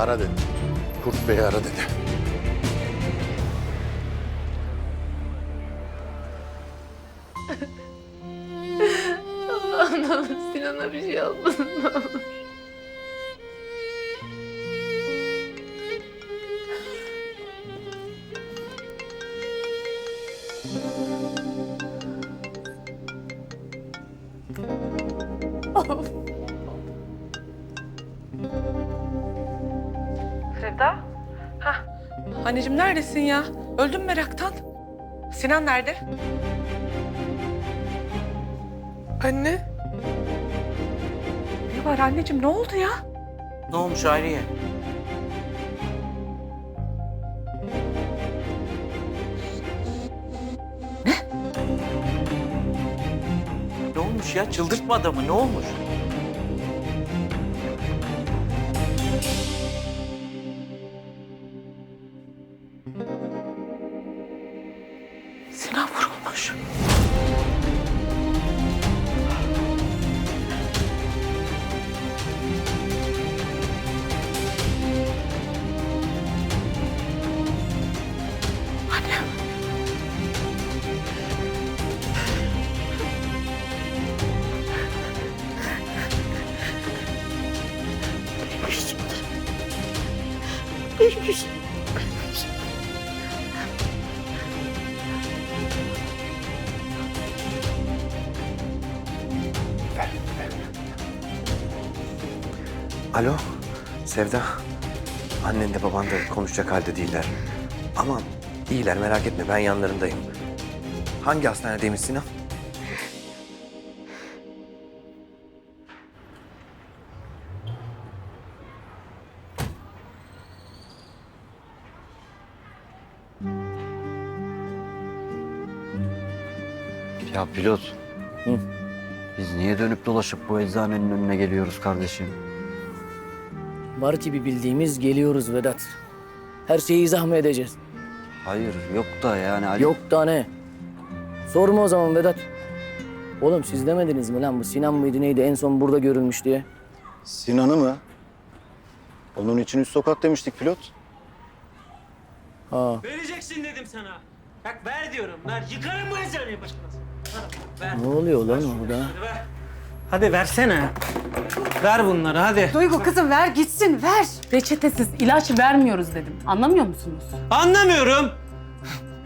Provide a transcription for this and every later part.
Ara dedi. Kurt Bey'i ara dedi. Allah'ım ne Sinan'a bir şey olmasın ne olur. Sevda? Hah. Anneciğim neredesin ya? Öldüm meraktan. Sinan nerede? Anne. Ne var anneciğim ne oldu ya? Ne olmuş Hayriye? Ne? Ne olmuş ya? Çıldırtma adamı. Ne olmuş? Alo, Sevda. Annen de baban da konuşacak halde değiller. Ama iyiler merak etme ben yanlarındayım. Hangi hastanedeymiş Sinan? Ya pilot. Biz niye dönüp dolaşıp bu eczanenin önüne geliyoruz kardeşim? Var ki bir bildiğimiz geliyoruz Vedat. Her şeyi izah mı edeceğiz? Hayır yok da yani Ali... Yok da ne? Sorma o zaman Vedat. Oğlum siz demediniz mi lan bu Sinan mıydı neydi en son burada görülmüş diye? Sinan'ı mı? Onun için üst sokak demiştik pilot. Ha. Vereceksin dedim sana. Bak ver diyorum. Ver. Yıkarım bu eczaneyi başına. Ver. Ne oluyor lan orada? Hadi ver. Hadi versene. Ver bunları hadi. Duygu kızım ver gitsin ver. Reçetesiz ilaç vermiyoruz dedim. Anlamıyor musunuz? Anlamıyorum.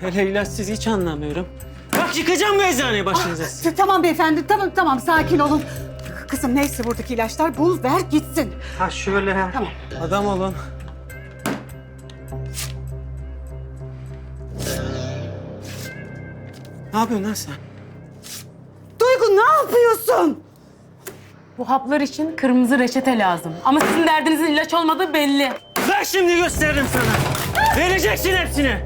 Hele ilaçsız hiç anlamıyorum. Bak yıkacağım bu eczaneyi başınıza. T- Tamam beyefendi tamam tamam sakin olun. Kızım neyse buradaki ilaçlar bul ver gitsin. Ha şöyle. Tamam. Adam olun. Ne yapıyorsun lan sen? Duygu ne yapıyorsun? Bu haplar için kırmızı reçete lazım. Ama sizin derdinizin ilaç olmadığı belli. Ver şimdi gösteririm sana. Vereceksin hepsini.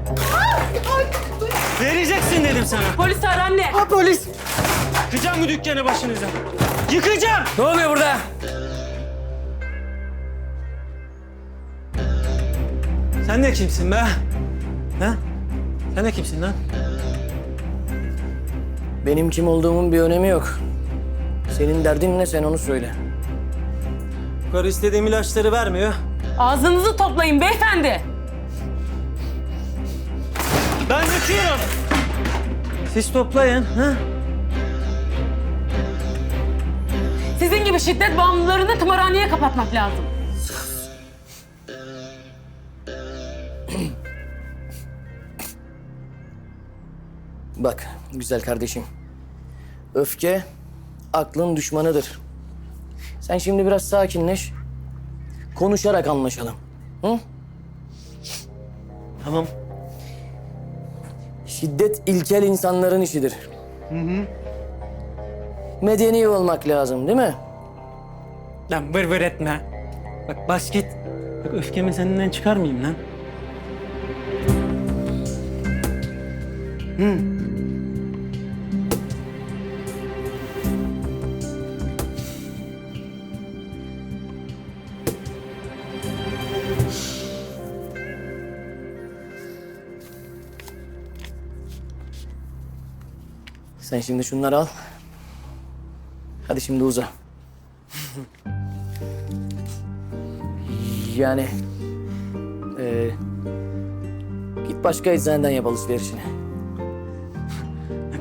Vereceksin dedim sana. Polis ara anne. Ha polis. Yıkacağım bu dükkanı başınıza. Yıkacağım. Ne oluyor burada? Sen de kimsin be? Ha? Sen de kimsin lan? Benim kim olduğumun bir önemi yok. Senin derdin ne sen onu söyle. Karı istediğim ilaçları vermiyor. Ağzınızı toplayın beyefendi. Ben döküyorum. Siz toplayın. Ha? Sizin gibi şiddet bağımlılarını tımarhaneye kapatmak lazım. Bak güzel kardeşim. Öfke aklın düşmanıdır. Sen şimdi biraz sakinleş. Konuşarak anlaşalım. Hı? Tamam. Şiddet ilkel insanların işidir. Medeni olmak lazım değil mi? Lan vır vır etme. Bak bas git. Bak öfkemi senden çıkarmayayım lan. Sen şimdi şunları al. Hadi şimdi uza. yani Ee, git başka eczaneden yap alışverişini.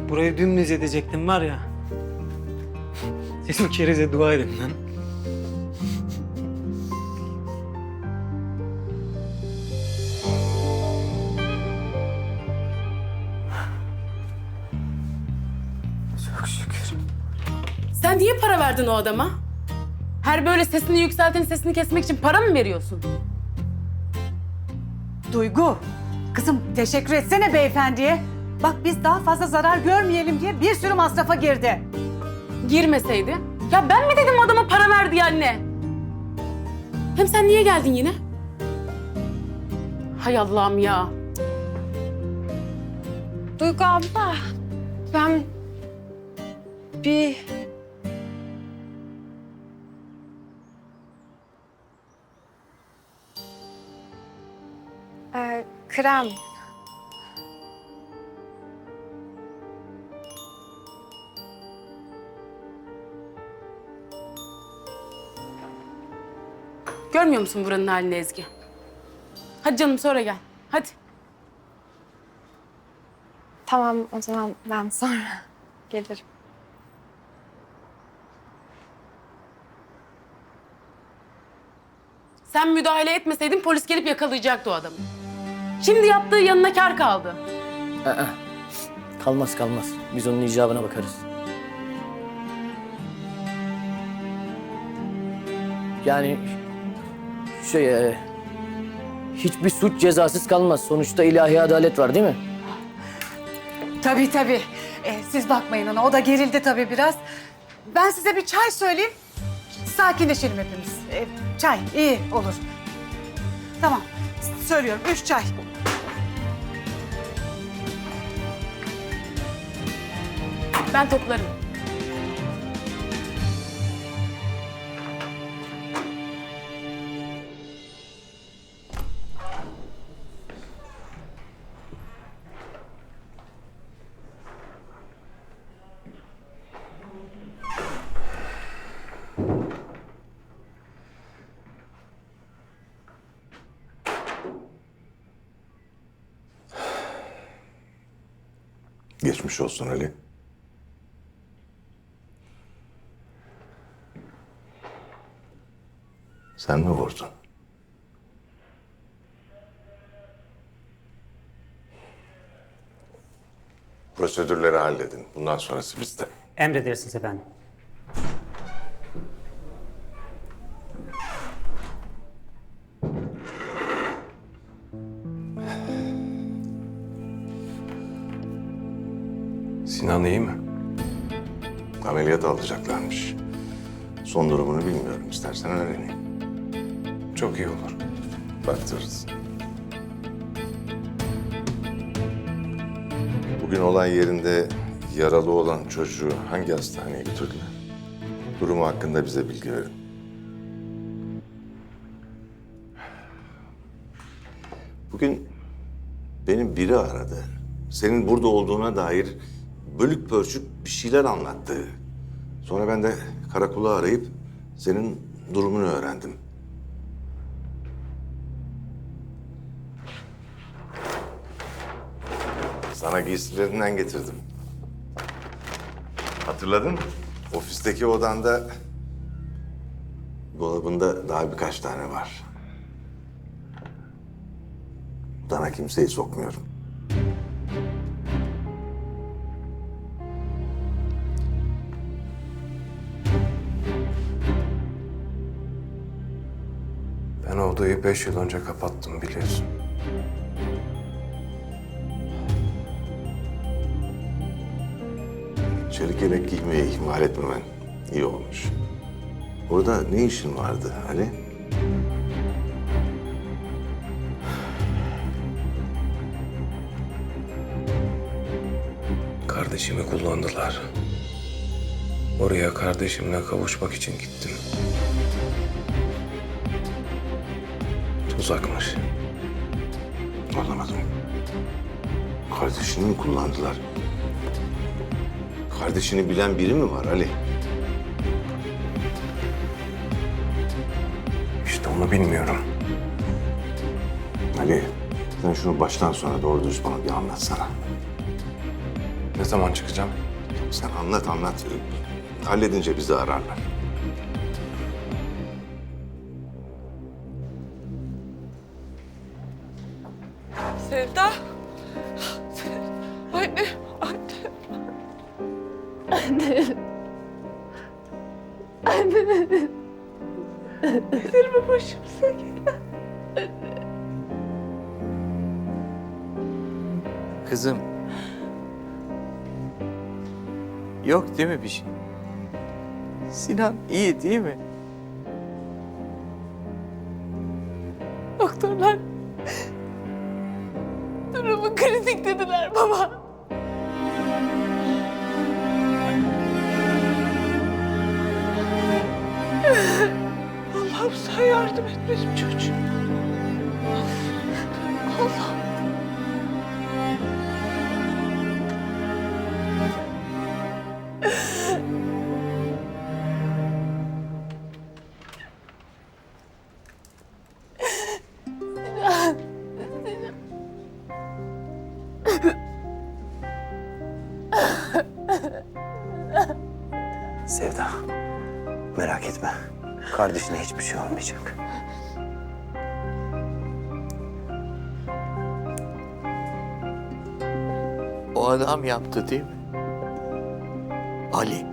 Burayı dümdüz edecektim var ya. Siz bu kerize dua edin lan. Verdin o adama? Her böyle sesini yükseltin sesini kesmek için para mı veriyorsun? Duygu, kızım teşekkür etsene beyefendiye. Bak biz daha fazla zarar görmeyelim diye bir sürü masrafa girdi. Girmeseydi. Ya ben mi dedim adama para ver diye anne? Hem sen niye geldin yine? Hay Allah'ım ya. Duygu abla. Ben bir krem. Görmüyor musun buranın halini Ezgi? Hadi canım sonra gel. Hadi. Tamam o zaman ben sonra gelirim. Sen müdahale etmeseydin polis gelip yakalayacaktı o adamı. Şimdi yaptığı yanına kar kaldı. Aa, kalmaz kalmaz. Biz onun icabına bakarız. Yani şey e, hiçbir suç cezasız kalmaz. Sonuçta ilahi adalet var değil mi? Tabii tabii. Ee, siz bakmayın ona, o da gerildi tabii biraz. Ben size bir çay söyleyeyim. Sakinleşelim hepimiz. Ee, çay iyi olur. Tamam, söylüyorum. Üç çay. Ben toplarım. Geçmiş olsun Ali. Sen mi vurdun? Prosedürleri halledin. Bundan sonrası bizde. Emredersiniz efendim. Sinan iyi mi? Ameliyat alacaklarmış. Son durumunu bilmiyorum. İstersen öğreneyim. Çok iyi olur. Baktırırız. Bugün olay yerinde yaralı olan çocuğu hangi hastaneye götürdüler? Durumu hakkında bize bilgi verin. Bugün benim biri aradı. Senin burada olduğuna dair bölük pörçük bir şeyler anlattı. Sonra ben de karakola arayıp senin durumunu öğrendim. Sana giysilerinden getirdim. Hatırladın mı? Ofisteki odanda dolabında daha birkaç tane var. Odana kimseyi sokmuyorum. Ben odayı beş yıl önce kapattım biliyorsun. Çelik yelek giymeyi ihmal etmemen iyi olmuş. Orada ne işin vardı Ali? Kardeşimi kullandılar. Oraya kardeşimle kavuşmak için gittim. Tuzakmış. Anlamadım. Kardeşini mi kullandılar? Kardeşini bilen biri mi var Ali? İşte onu bilmiyorum. Ali, sen şunu baştan sona doğru düz bana bir anlatsana. Ne zaman çıkacağım? Sen anlat anlat. Halledince bizi ararlar. Sevda. Kızım. Yok değil mi bir şey? Sinan iyi değil mi? Doktorlar durumu kritik dediler baba. Allah'ım sen yardım et benim çocuğum. Allah. Sevda, merak etme. Kardeşine hiçbir şey olmayacak. O adam yaptı değil mi? Ali.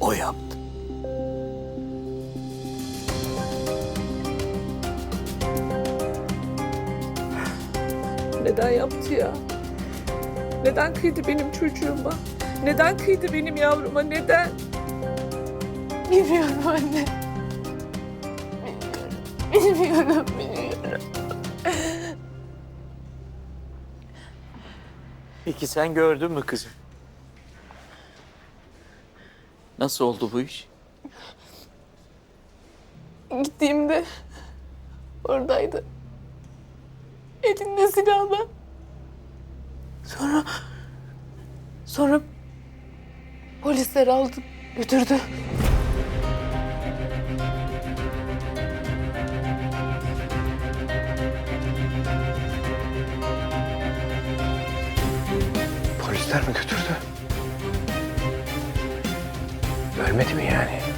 O yaptı. Neden yaptı ya? Neden kıydı benim çocuğuma? Neden kıydı benim yavruma? Neden? Bilmiyorum anne. Bilmiyorum, bilmiyorum, bilmiyorum. Peki sen gördün mü kızım? Nasıl oldu bu iş? Gittiğimde oradaydı. Elinde silahla. Sonra sonra Polisler aldı, götürdü. Polisler mi götürdü? Ölmedi mi yani?